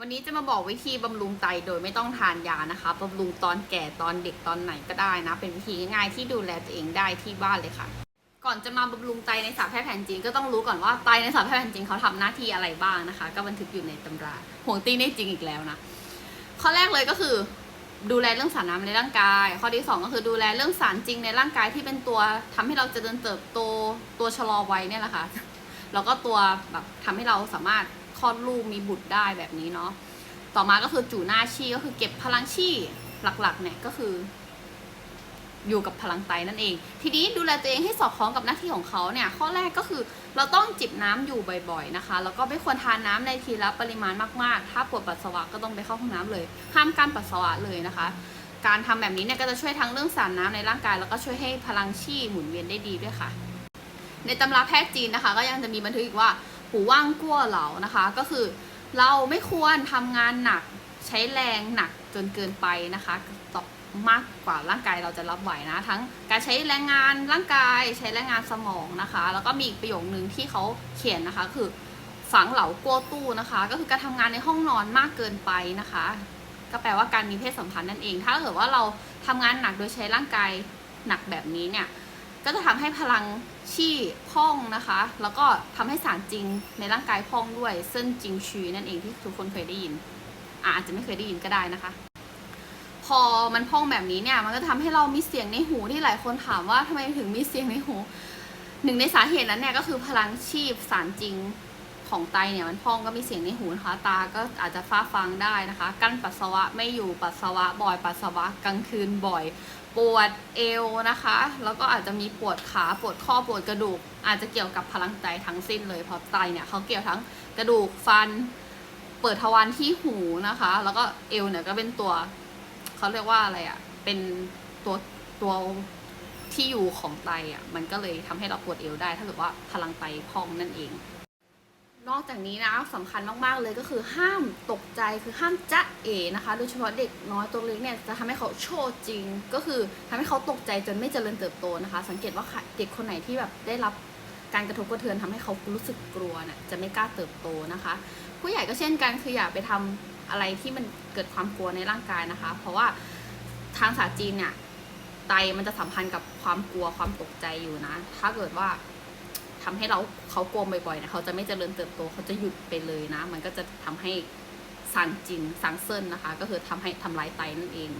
วันนี้จะมาบอกวิธีบำรุงไตโดยไม่ต้องทานยานะคะบำรุงตอนแก่ตอนเด็กตอนไหนก็ได้นะ เป็นวิธีง่ายๆที่ดูแลตัวเองได้ที่บ้านเลยค่ะ ก่อนจะมาบำรุงไตในศาสตร์แพทย์แผนจีนก็ต้องรู้ก่อนว่าไตในศาสตร์แพทย์แผนจีนเขาทำหน้าที่อะไรบ้างนะคะ ก็บันทึกอยู่ในตำราห่วงตีได้จริงอีกแล้วนะข้อแรกเลยก็คือ ดูแลเรื่องสารน้ำในร่างกาย ข้อที่สองก็คือดูแลเรื่องสารจริงในร่างกายที่เป็นตัวทำให้เราเจริญเติบโตตัวชะลอวัยเนี่ยแหละค่ะแล้วก็ตัวแบบทำให้เราสามารถ คลอดลูกมีบุตรได้แบบนี้เนาะต่อมาก็คือจู่หน้าชี่ก็คือเก็บพลังชี่หลักๆเนี่ยก็คือ อยู่กับพลังไตนั่นเอง ทีนี้ดูแลตัวเองให้สอดคล้องกับหน้าที่ของเขาเนี่ย ข้อแรกก็คือเราต้องจิบน้ำอยู่บ่อยๆนะคะ แล้วก็ไม่ควรทานน้ำในทีละปริมาณมากๆ ถ้าปวดปัสสาวะก็ต้องไปเข้าห้องน้ำเลย ห้ามการปัสสาวะเลยนะคะ การทำแบบนี้เนี่ยก็จะช่วยทั้งเรื่องสารน้ำในร่างกาย แล้วก็ช่วยให้พลังชี่หมุนเวียนได้ดีด้วยค่ะ ในตำราแพทย์จีนนะคะ ก็ยังจะมีบันทึกอีกว่า หูว่างกั้วเหลานะคะ ก็คือเราไม่ควรทำงานหนักใช้แรงหนักจนเกินไปนะคะต่อมากกว่าร่างกายเราจะรับไหวนะ ทั้งการใช้แรงงานร่างกายใช้แรงงานสมองนะคะ แล้วก็มีอีกประโยคนึงที่เขาเขียนนะคะ คือฝังเหลากัวตู้นะคะ ก็คือการทำงานในห้องนอนมากเกินไปนะคะ ก็แปลว่าการมีเพศสัมพันธ์นั่นเอง ถ้าเกิดว่าเราทำงานหนักโดยใช้ร่างกายหนักแบบนี้เนี่ย ก็จะทำให้พลังชี่พองนะคะ แล้วก็ทำให้สารจริงในร่างกายพองด้วยเส้นจริงชีนั่นเองที่ทุกคนเคยได้ยิน อาจจะไม่เคยได้ยินก็ได้นะคะ พอมันพองแบบนี้เนี่ย มันก็ทำให้เรามีเสียงในหูที่หลายคนถามว่าทำไมถึงมีเสียงในหู หนึ่งในสาเหตุนั้นเนี่ยก็คือพลังชีพสารจริงของไตเนี่ยมันพองก็มีเสียงในหูนะคะ ตาก็อาจจะฟ้าฟังได้นะคะ กั้นปัสสาวะไม่อยู่ปัสสาวะบ่อยปัสสาวะกลางคืนบ่อย ปวดเอวนะคะ แล้วก็อาจจะมีปวดขาปวดข้อปวดกระดูก อาจจะเกี่ยวกับพลังไตทั้งสิ้นเลยเพราะไตเนี่ยเขาเกี่ยวทั้งกระดูกฟัน เปิดทวารที่หูนะคะ แล้วก็เอวเนี่ยก็เป็นตัวเขาเรียกว่าอะไรอะ่ะเป็นตัวตัวที่อยู่ของไตอะ่ะมันก็เลยทำให้เราปวดเอวได้ ถ้าเกิดว่าพลังไตพองนั่นเอง อกจากนี้นะสำคัญมากๆเลยก็คือห้ามตกใจคือห้ามจะเอนะคะโดยเฉพาะเด็กน้อยตัวเล็กเนี่ยจะทำให้เขาโชว์จริง ก็คือทำให้เขาตกใจจนไม่เจริญเติบโตนะคะ สังเกตว่าเด็กคนไหนที่แบบได้รับการกระทบกระเทือนทำให้เขารู้สึกกลัวเนี่ยจะไม่กล้าเติบโตนะคะ ผู้ใหญ่ก็เช่นกันคืออย่าไปทำอะไรที่มันเกิดความกลัวในร่างกายนะคะ เพราะว่าทางศาสตร์จีนเนี่ยไตมันจะสัมพันธ์กับความกลัวความตกใจอยู่นะ ถ้าเกิดว่า ทำให้เราเขากลัวบ่อยๆเนี่ยเขาจะไม่เจริญเติบโตเขาจะหยุดไปเลยนะ มันก็จะทำให้สั่งจินสั่งเซินนะคะ ก็คือทำให้ทำลายไตนั่นเอง